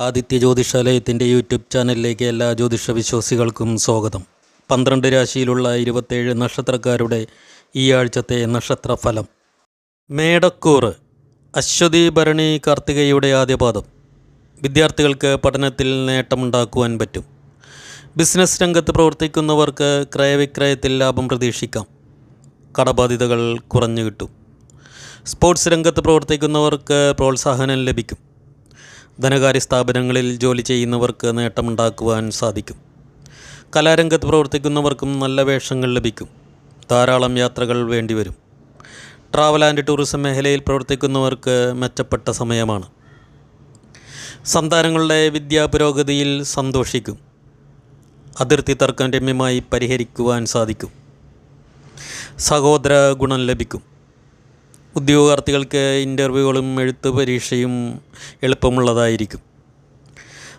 Aditya ജ്യോതിഷാലയത്തിന്റെ YouTube ചാനലിലേക്ക് എല്ലാ ജ്യോതിഷ വിശ്വാസികൾക്കും സ്വാഗതം. പന്ത്രണ്ട് രാശിയിലുള്ള ഇരുപത്തേഴ് നക്ഷത്രക്കാരുടെ ഈ ആഴ്ചത്തെ നക്ഷത്രഫലം. മേടക്കൂറ് അശ്വതി ഭരണി കാർത്തികയുടെ ആദ്യപാദം. വിദ്യാർത്ഥികൾക്ക് പഠനത്തിൽ നേട്ടമുണ്ടാക്കുവാൻ പറ്റും. ബിസിനസ് രംഗത്ത് പ്രവർത്തിക്കുന്നവർക്ക് ക്രയവിക്രയത്തിൽ ലാഭം പ്രതീക്ഷിക്കാം. കടബാധ്യതകൾ കുറഞ്ഞു കിട്ടും. സ്പോർട്സ് രംഗത്ത് പ്രവർത്തിക്കുന്നവർക്ക് പ്രോത്സാഹനം ലഭിക്കും. ധനകാര്യ സ്ഥാപനങ്ങളിൽ ജോലി ചെയ്യുന്നവർക്ക് നേട്ടമുണ്ടാക്കുവാൻ സാധിക്കും. കലാരംഗത്ത് പ്രവർത്തിക്കുന്നവർക്കും നല്ല വേഷങ്ങൾ ലഭിക്കും. ധാരാളം യാത്രകൾ വേണ്ടിവരും. ട്രാവൽ ആൻഡ് ടൂറിസം മേഖലയിൽ പ്രവർത്തിക്കുന്നവർക്ക് മെച്ചപ്പെട്ട സമയമാണ്. സന്താനങ്ങളുടെ വിദ്യാപുരോഗതിയിൽ സന്തോഷിക്കും. അതിർത്തി തർക്കം രമ്യമായി പരിഹരിക്കുവാൻ സാധിക്കും. സഹോദര ഗുണം ലഭിക്കും. ഉദ്യോഗാർത്ഥികൾക്ക് ഇന്റർവ്യൂകളും എഴുത്ത് പരീക്ഷയും എളുപ്പമുള്ളതായിരിക്കും.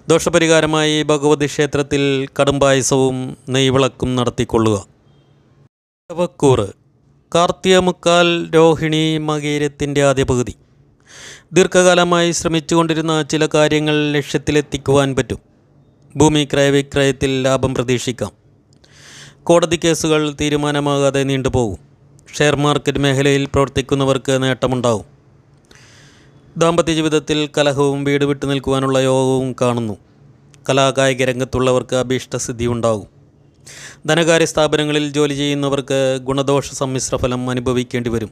ദോഷപരിഹാരമായി ഭഗവതി ക്ഷേത്രത്തിൽ കടുംപായസവും നെയ്വിളക്കും നടത്തിക്കൊള്ളുക. വക്കൂറ് കാർത്തിക മുക്കാൽ രോഹിണി മകീരത്തിന്റെ ആദ്യ പകുതി. ദീർഘകാലമായി ശ്രമിച്ചുകൊണ്ടിരുന്ന ചില കാര്യങ്ങൾ ലക്ഷ്യത്തിലെത്തിക്കുവാൻ പറ്റും. ഭൂമി ക്രയവിക്രയത്തിൽ ലാഭം പ്രതീക്ഷിക്കാം. കോടതി കേസുകൾ തീരുമാനമാകാതെ നീണ്ടുപോകും. ഷെയർ മാർക്കറ്റ് മേഖലയിൽ പ്രവർത്തിക്കുന്നവർക്ക് നേട്ടമുണ്ടാവും. ദാമ്പത്യ ജീവിതത്തിൽ കലഹവും വീട് വിട്ടു നിൽക്കുവാനുള്ള യോഗവും കാണുന്നു. കലാകായിക രംഗത്തുള്ളവർക്ക് അഭീഷ്ടസിദ്ധി ഉണ്ടാകും ധനകാര്യ സ്ഥാപനങ്ങളിൽ ജോലി ചെയ്യുന്നവർക്ക് ഗുണദോഷ സമ്മിശ്ര ഫലം അനുഭവിക്കേണ്ടി വരും.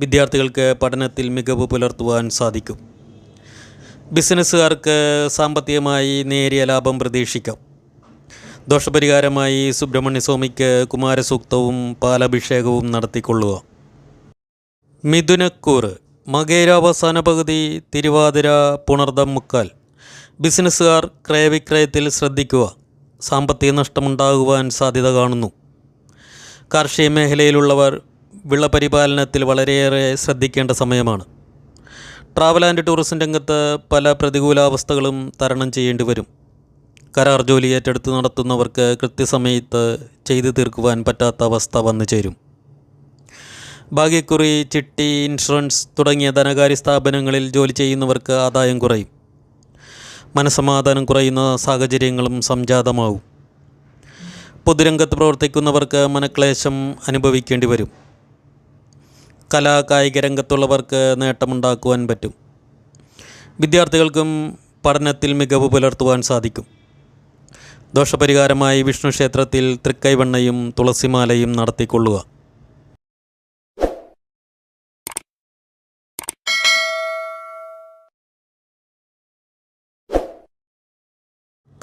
വിദ്യാർത്ഥികൾക്ക് പഠനത്തിൽ മികവ് പുലർത്തുവാൻ സാധിക്കും. ബിസിനസ്സുകാർക്ക് സാമ്പത്തികമായി നേരിയ ലാഭം പ്രതീക്ഷിക്കാം. ദോഷപരിഹാരമായി സുബ്രഹ്മണ്യസ്വാമിക്ക് കുമാരസൂക്തവും പാലഭിഷേകവും നടത്തിക്കൊള്ളുക. മിഥുനക്കൂറ് മകേരാവസാന പകുതി തിരുവാതിര പുണർദം മുക്കാൽ. ബിസിനസ്സുകാർ ക്രയവിക്രയത്തിൽ ശ്രദ്ധിക്കുക. സാമ്പത്തിക നഷ്ടമുണ്ടാകുവാൻ സാധ്യത കാണുന്നു. കാർഷിക മേഖലയിലുള്ളവർ വിളപരിപാലനത്തിൽ വളരെയേറെ ശ്രദ്ധിക്കേണ്ട സമയമാണ്. ട്രാവൽ ആൻഡ് ടൂറിസം രംഗത്ത് പല പ്രതികൂലാവസ്ഥകളും തരണം ചെയ്യേണ്ടി വരും. കരാർ ജോലി ഏറ്റെടുത്ത് നടത്തുന്നവർക്ക് കൃത്യസമയത്ത് ചെയ്തു തീർക്കുവാൻ പറ്റാത്ത അവസ്ഥ വന്നു ചേരും. ഭാഗ്യക്കുറി ചിട്ടി ഇൻഷുറൻസ് തുടങ്ങിയ ധനകാര്യ സ്ഥാപനങ്ങളിൽ ജോലി ചെയ്യുന്നവർക്ക് ആദായം കുറയും. മനസമാധാനം കുറയുന്ന സാഹചര്യങ്ങളും സംജാതമാവും. പൊതുരംഗത്ത് പ്രവർത്തിക്കുന്നവർക്ക് മനക്ലേശം അനുഭവിക്കേണ്ടി വരും. കലാ കായിക രംഗത്തുള്ളവർക്ക് നേട്ടമുണ്ടാക്കുവാൻ പറ്റും. വിദ്യാർത്ഥികൾക്കും പഠനത്തിൽ മികവ് പുലർത്തുവാൻ സാധിക്കും. ദോഷപരിഹാരമായി വിഷ്ണു ക്ഷേത്രത്തിൽ തൃക്കൈവണ്ണയും തുളസിമാലയും നടത്തിക്കൊള്ളുക.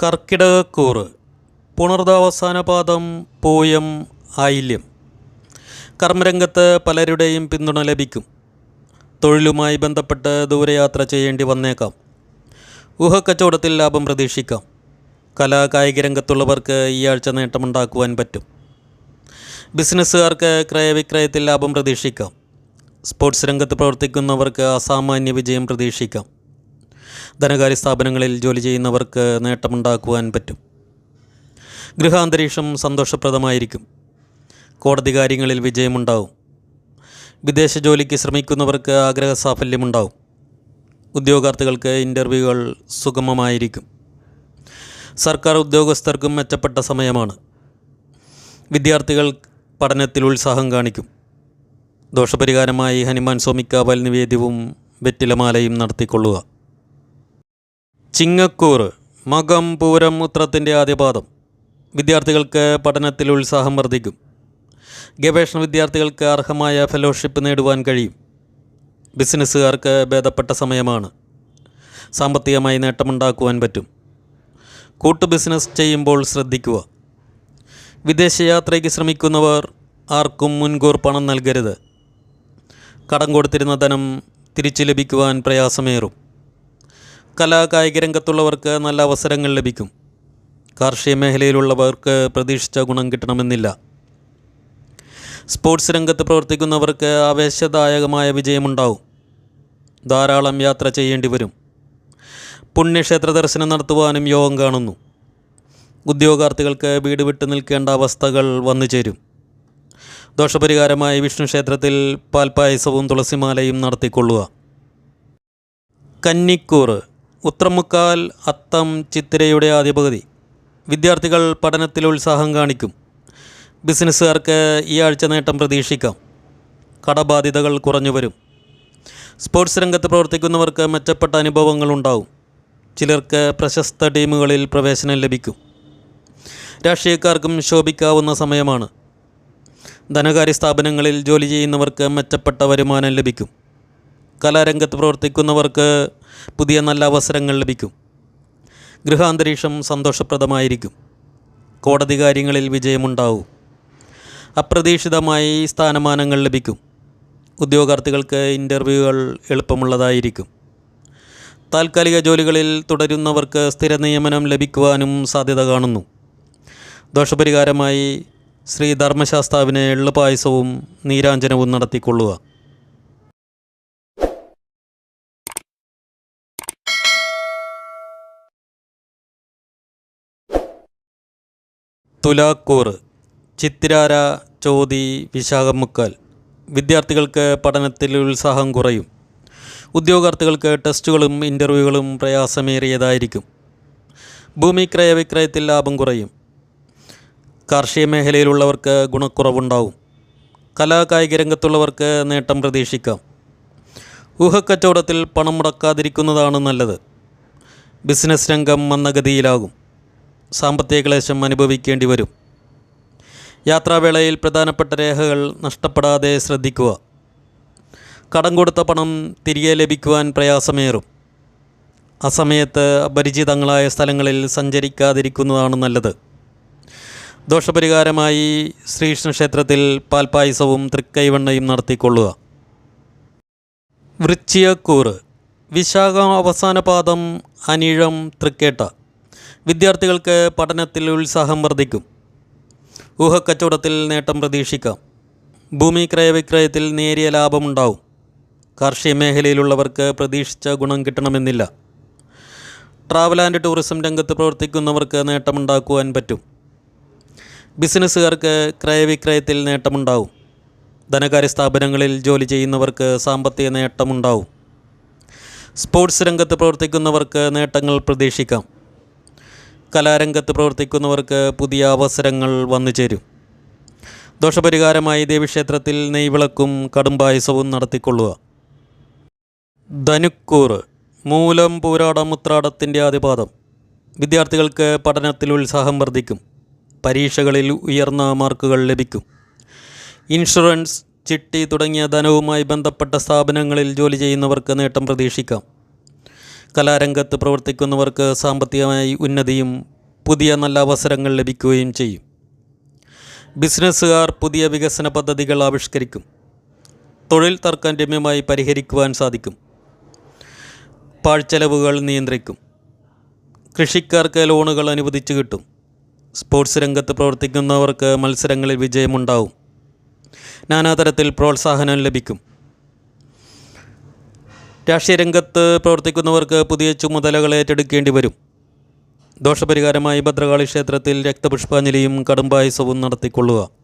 കർക്കിടകക്കൂറ്. പുണർദാവസാന പാദം പൂയം ആയില്യം. കർമ്മരംഗത്ത് പലരുടെയും പിന്തുണ ലഭിക്കും. തൊഴിലുമായി ബന്ധപ്പെട്ട് ദൂരയാത്ര ചെയ്യേണ്ടി വന്നേക്കാം. ഊഹക്കച്ചവടത്തിൽ ലാഭം പ്രതീക്ഷിക്കാം. കലാ കായിക രംഗത്തുള്ളവർക്ക് ഈ ആഴ്ച നേട്ടമുണ്ടാക്കുവാൻ പറ്റും. ബിസിനസ്സുകാർക്ക് ക്രയവിക്രയത്തിൽ ലാഭം പ്രതീക്ഷിക്കാം. സ്പോർട്സ് രംഗത്ത് പ്രവർത്തിക്കുന്നവർക്ക് അസാമാന്യ വിജയം പ്രതീക്ഷിക്കാം. ധനകാര്യ സ്ഥാപനങ്ങളിൽ ജോലി ചെയ്യുന്നവർക്ക് നേട്ടമുണ്ടാക്കുവാൻ പറ്റും. ഗൃഹാന്തരീക്ഷം സന്തോഷപ്രദമായിരിക്കും. കോടതി കാര്യങ്ങളിൽ വിജയമുണ്ടാവും. വിദേശ ജോലിക്ക് ശ്രമിക്കുന്നവർക്ക് ആഗ്രഹ സാഫല്യമുണ്ടാവും ഉദ്യോഗാർത്ഥികൾക്ക് ഇന്റർവ്യൂകൾ സുഗമമായിരിക്കും. സർക്കാർ ഉദ്യോഗസ്ഥർക്കും മെച്ചപ്പെട്ട സമയമാണ്. വിദ്യാർത്ഥികൾ പഠനത്തിൽ ഉത്സാഹം കാണിക്കും. ദോഷപരിഹാരമായി ഹനുമാൻ സ്വാമിക്കാവൽ നിവേദ്യവും വെറ്റിലമാലയും നടത്തിക്കൊള്ളുക. ചിങ്ങക്കൂറ് മകം പൂരം ഉത്രത്തിന്റെ ആദ്യപാദം വിദ്യാർത്ഥികൾക്ക് പഠനത്തിൽ ഉത്സാഹം വർദ്ധിക്കും. ഗവേഷണ വിദ്യാർത്ഥികൾക്ക് അർഹമായ ഫെലോഷിപ്പ് നേടുവാൻ കഴിയും. ബിസിനസ്സുകാർക്ക് ഭേദപ്പെട്ട സമയമാണ്. സാമ്പത്തികമായി നേട്ടമുണ്ടാക്കുവാൻ പറ്റും. കൂട്ടു ബിസിനസ് ചെയ്യുമ്പോൾ ശ്രദ്ധിക്കുക. വിദേശയാത്രയ്ക്ക് ശ്രമിക്കുന്നവർ ആർക്കും മുൻകൂർ പണം നൽകരുത്. കടം കൊടുത്തിരുന്ന ധനം തിരിച്ചു ലഭിക്കുവാൻ പ്രയാസമേറും. കലാ കായിക രംഗത്തുള്ളവർക്ക് നല്ല അവസരങ്ങൾ ലഭിക്കും. കാർഷിക മേഖലയിലുള്ളവർക്ക് പ്രതീക്ഷിച്ച ഗുണം കിട്ടണമെന്നില്ല. സ്പോർട്സ് രംഗത്ത് പ്രവർത്തിക്കുന്നവർക്ക് ആവേശദായകമായ വിജയമുണ്ടാവും. ധാരാളം യാത്ര ചെയ്യേണ്ടി വരും. പുണ്യക്ഷേത്ര ദർശനം നടത്തുവാനും യോഗം കാണുന്നു. ഉദ്യോഗാർത്ഥികൾക്ക് വീട് വിട്ടു നിൽക്കേണ്ട അവസ്ഥകൾ വന്നു ചേരും. ദോഷപരിഹാരമായി വിഷ്ണു ക്ഷേത്രത്തിൽ പാൽപ്പായസവും തുളസിമാലയും നടത്തിക്കൊള്ളുക. കന്നിക്കൂറ് ഉത്രമുക്കാൽ അത്തം ചിത്തിരയുടെ ആദ്യ പകുതി വിദ്യാർത്ഥികൾ പഠനത്തിൽ ഉത്സാഹം കാണിക്കും. ബിസിനസ്സുകാർക്ക് ഈ ആഴ്ച നേട്ടം പ്രതീക്ഷിക്കാം. കടബാധ്യതകൾ കുറഞ്ഞു വരും. സ്പോർട്സ് രംഗത്ത് പ്രവർത്തിക്കുന്നവർക്ക് മെച്ചപ്പെട്ട അനുഭവങ്ങൾ ഉണ്ടാവും. ചിലർക്ക് പ്രശസ്ത ടീമുകളിൽ പ്രവേശനം ലഭിക്കും. രാഷ്ട്രീയക്കാർക്കും ശോഭിക്കാവുന്ന സമയമാണ്. ധനകാര്യ സ്ഥാപനങ്ങളിൽ ജോലി ചെയ്യുന്നവർക്ക് മെച്ചപ്പെട്ട വരുമാനം ലഭിക്കും. കലാരംഗത്ത് പ്രവർത്തിക്കുന്നവർക്ക് പുതിയ നല്ല അവസരങ്ങൾ ലഭിക്കും. ഗൃഹാന്തരീക്ഷം സന്തോഷപ്രദമായിരിക്കും. കോടതി കാര്യങ്ങളിൽ വിജയമുണ്ടാവും. അപ്രതീക്ഷിതമായി സ്ഥാനമാനങ്ങൾ ലഭിക്കും. ഉദ്യോഗാർത്ഥികൾക്ക് ഇന്റർവ്യൂകൾ എളുപ്പമുള്ളതായിരിക്കും. താൽക്കാലിക ജോലികളിൽ തുടരുന്നവർക്ക് സ്ഥിര നിയമനം ലഭിക്കുവാനും സാധ്യത കാണുന്നു. ദോഷപരിഹാരമായി ശ്രീ ധർമ്മശാസ്താവിന് എള്ളുപായസവും നീരാഞ്ജനവും നടത്തിക്കൊള്ളുക. തുലാക്കൂറ് ചിത്തിരാര ചോതി വിശാഖമുക്കാൽ. വിദ്യാർത്ഥികൾക്ക് പഠനത്തിൽ ഉത്സാഹം കുറയും. ഉദ്യോഗാർത്ഥികൾക്ക് ടെസ്റ്റുകളും ഇന്റർവ്യൂകളും പ്രയാസമേറിയതായിരിക്കും. ഭൂമി ക്രയവിക്രയത്തിൽ ലാഭം കുറയും. കാർഷിക മേഖലയിലുള്ളവർക്ക് ഗുണക്കുറവുണ്ടാവും. കലാകായിക രംഗത്തുള്ളവർക്ക് നേട്ടം പ്രതീക്ഷിക്കാം. ഊഹക്കച്ചവടത്തിൽ പണം മുടക്കാതിരിക്കുന്നതാണ് നല്ലത്. ബിസിനസ് രംഗം മന്ദഗതിയിലാകും. സാമ്പത്തിക ക്ലേശം അനുഭവിക്കേണ്ടി വരും. യാത്രാവേളയിൽ പ്രധാനപ്പെട്ട രേഖകൾ നഷ്ടപ്പെടാതെ ശ്രദ്ധിക്കുക. കടം കൊടുത്ത പണം തിരികെ ലഭിക്കുവാൻ പ്രയാസമേറും. അസമയത്ത് അപരിചിതങ്ങളായ സ്ഥലങ്ങളിൽ സഞ്ചരിക്കാതിരിക്കുന്നതാണ് നല്ലത്. ദോഷപരിഹാരമായി ശ്രീകൃഷ്ണ ക്ഷേത്രത്തിൽ പാൽപ്പായസവും തൃക്കൈവണ്ണയും നടത്തിക്കൊള്ളുക. വൃച്ചിയക്കൂറ് വിശാഖ അവസാന പാദം അനീഴം തൃക്കേട്ട. വിദ്യാർത്ഥികൾക്ക് പഠനത്തിൽ ഉത്സാഹം വർദ്ധിക്കും. ഊഹക്കച്ചവടത്തിൽ നേട്ടം പ്രതീക്ഷിക്കാം. ഭൂമി ക്രയവിക്രയത്തിൽ നേരിയ ലാഭമുണ്ടാവും. കാർഷിക മേഖലയിലുള്ളവർക്ക് പ്രതീക്ഷിച്ച ഗുണം കിട്ടണമെന്നില്ല. ട്രാവൽ ആൻഡ് ടൂറിസം രംഗത്ത് പ്രവർത്തിക്കുന്നവർക്ക് നേട്ടമുണ്ടാക്കുവാൻ പറ്റും. ബിസിനസ്സുകാർക്ക് ക്രയവിക്രയത്തിൽ നേട്ടമുണ്ടാവും. ധനകാര്യ സ്ഥാപനങ്ങളിൽ ജോലി ചെയ്യുന്നവർക്ക് സാമ്പത്തിക നേട്ടമുണ്ടാവും. സ്പോർട്സ് രംഗത്ത് പ്രവർത്തിക്കുന്നവർക്ക് നേട്ടങ്ങൾ പ്രതീക്ഷിക്കാം. കലാരംഗത്ത് പ്രവർത്തിക്കുന്നവർക്ക് പുതിയ അവസരങ്ങൾ വന്നു ചേരും. ദോഷപരിഹാരമായി ദേവീക്ഷേത്രത്തിൽ നെയ്വിളക്കും കടുംപായസവും നടത്തിക്കൊള്ളുക. ധനുക്കൂറ് മൂലം പൂരാടം ഉത്രാടത്തിന്റെ ആദിപാദം വിദ്യാർത്ഥികൾക്ക് പഠനത്തിൽ ഉത്സാഹം വർദ്ധിക്കും. പരീക്ഷകളിൽ ഉയർന്ന മാർക്കുകൾ ലഭിക്കും. ഇൻഷുറൻസ് ചിട്ടി തുടങ്ങിയ ധനവുമായി ബന്ധപ്പെട്ട സ്ഥാപനങ്ങളിൽ ജോലി ചെയ്യുന്നവർക്ക് നേട്ടം പ്രതീക്ഷിക്കാം. കലാരംഗത്ത് പ്രവർത്തിക്കുന്നവർക്ക് സാമ്പത്തികമായി ഉന്നതിയും പുതിയ നല്ല അവസരങ്ങൾ ലഭിക്കുകയും ചെയ്യും. ബിസിനസ്സുകാർ പുതിയ വികസന പദ്ധതികൾ ആവിഷ്കരിക്കും. തൊഴിൽ തർക്കം രമ്യമായി പരിഹരിക്കുവാൻ സാധിക്കും. പാഴ്ചെലവുകൾ നിയന്ത്രിക്കും. കൃഷിക്കാർക്ക് ലോണുകൾ അനുവദിച്ചു കിട്ടും. സ്പോർട്സ് രംഗത്ത് പ്രവർത്തിക്കുന്നവർക്ക് മത്സരങ്ങളിൽ വിജയമുണ്ടാവും. നാനാതരത്തിൽ പ്രോത്സാഹനം ലഭിക്കും. രാഷ്ട്രീയ രംഗത്ത് പ്രവർത്തിക്കുന്നവർക്ക് പുതിയ ചുമതലകൾ ഏറ്റെടുക്കേണ്ടി വരും. ദോഷപരിഹാരമായി ഭദ്രകാളി ക്ഷേത്രത്തിൽ രക്തപുഷ്പാഞ്ജലിയും കടുംപായസവും നടത്തിക്കൊള്ളുക.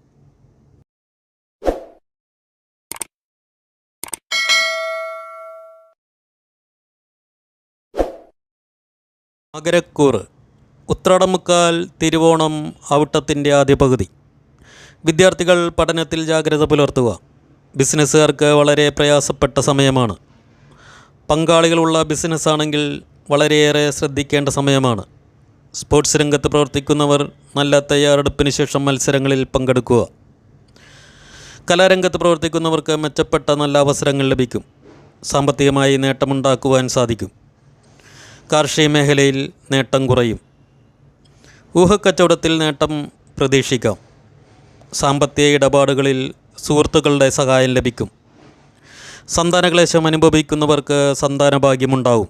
മകരക്കൂറ് ഉത്രാടമുക്കാൽ തിരുവോണം ഔട്ടത്തിന്റെ ആദ്യ പകുതി വിദ്യാർത്ഥികൾ പഠനത്തിൽ ജാഗ്രത പുലർത്തുക. ബിസിനസ്സുകാർക്ക് വളരെ പ്രയാസപ്പെട്ട സമയമാണ്. പങ്കാളികളുള്ള ബിസിനസ്സാണെങ്കിൽ വളരെയേറെ ശ്രദ്ധിക്കേണ്ട സമയമാണ്. സ്പോർട്സ് രംഗത്ത് പ്രവർത്തിക്കുന്നവർ നല്ല തയ്യാറെടുപ്പിന് ശേഷം മത്സരങ്ങളിൽ പങ്കെടുക്കുക. കലാരംഗത്ത് പ്രവർത്തിക്കുന്നവർക്ക് മെച്ചപ്പെട്ട നല്ല അവസരങ്ങൾ ലഭിക്കും. സാമ്പത്തികമായി നേട്ടമുണ്ടാക്കുവാൻ സാധിക്കും. കാർഷിക മേഖലയിൽ നേട്ടം കുറയും. ഊഹക്കച്ചവടത്തിൽ നേട്ടം പ്രതീക്ഷിക്കാം. സാമ്പത്തിക ഇടപാടുകളിൽ സുഹൃത്തുക്കളുടെ സഹായം ലഭിക്കും. സന്താനക്ലേശം അനുഭവിക്കുന്നവർക്ക് സന്താന സന്താനഭാഗ്യമുണ്ടാവും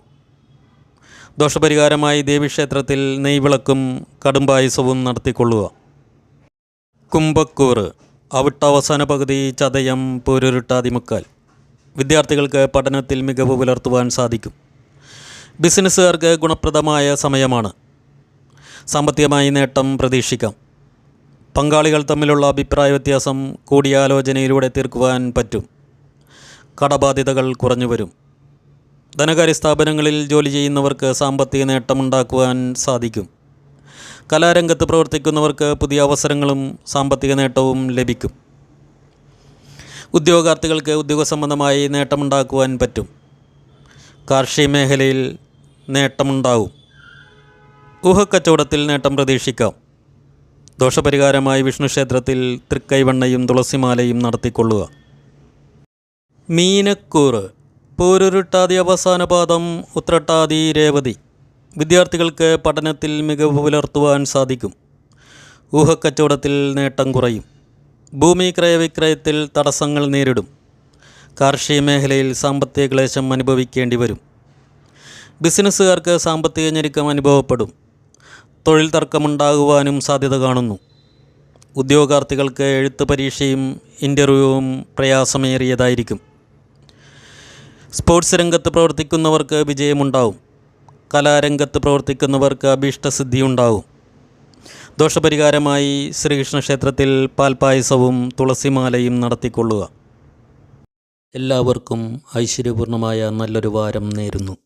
ദോഷപരിഹാരമായി ദേവീക്ഷേത്രത്തിൽ നെയ്വിളക്കും കടുംപായസവും നടത്തിക്കൊള്ളുക. കുംഭക്കൂറ് അവിട്ട അവസാന പകുതി ചതയം പൊരുരുട്ടാതിമുക്കാൽ. വിദ്യാർത്ഥികൾക്ക് പഠനത്തിൽ മികവ് പുലർത്തുവാൻ സാധിക്കും. ബിസിനസ്സുകാർക്ക് ഗുണപ്രദമായ സമയമാണ്. സാമ്പത്തികമായി നേട്ടം പ്രതീക്ഷിക്കാം. പങ്കാളികൾ തമ്മിലുള്ള അഭിപ്രായ വ്യത്യാസം കൂടിയാലോചനയിലൂടെ തീർക്കുവാൻ പറ്റും. കടബാധ്യതകൾ കുറഞ്ഞു വരും. ധനകാര്യ സ്ഥാപനങ്ങളിൽ ജോലി ചെയ്യുന്നവർക്ക് സാമ്പത്തിക നേട്ടമുണ്ടാക്കുവാൻ സാധിക്കും. കലാരംഗത്ത് പ്രവർത്തിക്കുന്നവർക്ക് പുതിയ അവസരങ്ങളും സാമ്പത്തിക നേട്ടവും ലഭിക്കും. ഉദ്യോഗാർത്ഥികൾക്ക് ഉദ്യോഗ സംബന്ധമായി നേട്ടമുണ്ടാക്കുവാൻ പറ്റും. കാർഷിക മേഖലയിൽ നേട്ടമുണ്ടാവും. ഊഹക്കച്ചവടത്തിൽ നേട്ടം പ്രതീക്ഷിക്കാം. ദോഷപരിഹാരമായി വിഷ്ണു ക്ഷേത്രത്തിൽ തൃക്കൈവണ്ണയും തുളസിമാലയും നടത്തിക്കൊള്ളുക. മീനക്കൂറ് പൂരുരുട്ടാതി അവസാന പാദം ഉത്രട്ടാതി രേവതി. വിദ്യാർത്ഥികൾക്ക് പഠനത്തിൽ മികവ് പുലർത്തുവാൻ സാധിക്കും. ഊഹക്കച്ചവടത്തിൽ നേട്ടം കുറയും. ഭൂമി ക്രയവിക്രയത്തിൽ തടസ്സങ്ങൾ നേരിടും. കാർഷിക മേഖലയിൽ സാമ്പത്തിക ക്ലേശം അനുഭവിക്കേണ്ടി വരും. ബിസിനസ്സുകാർക്ക് സാമ്പത്തിക ഞെരുക്കം അനുഭവപ്പെടും. തൊഴിൽ തർക്കമുണ്ടാകുവാനും സാധ്യത കാണുന്നു. ഉദ്യോഗാർത്ഥികൾക്ക് എഴുത്ത് പരീക്ഷയും ഇന്റർവ്യൂവും പ്രയാസമേറിയതായിരിക്കും. സ്പോർട്സ് രംഗത്ത് പ്രവർത്തിക്കുന്നവർക്ക് വിജയമുണ്ടാവും. കലാരംഗത്ത് പ്രവർത്തിക്കുന്നവർക്ക് അഭീഷ്ടസിദ്ധി ഉണ്ടാവും ദോഷപരിഹാരമായി ശ്രീകൃഷ്ണ ക്ഷേത്രത്തിൽ പാൽപായസവും തുളസിമാലയും നടത്തിക്കൊള്ളുക. എല്ലാവർക്കും ഐശ്വര്യപൂർണമായ നല്ലൊരു വാരം നേരുന്നു.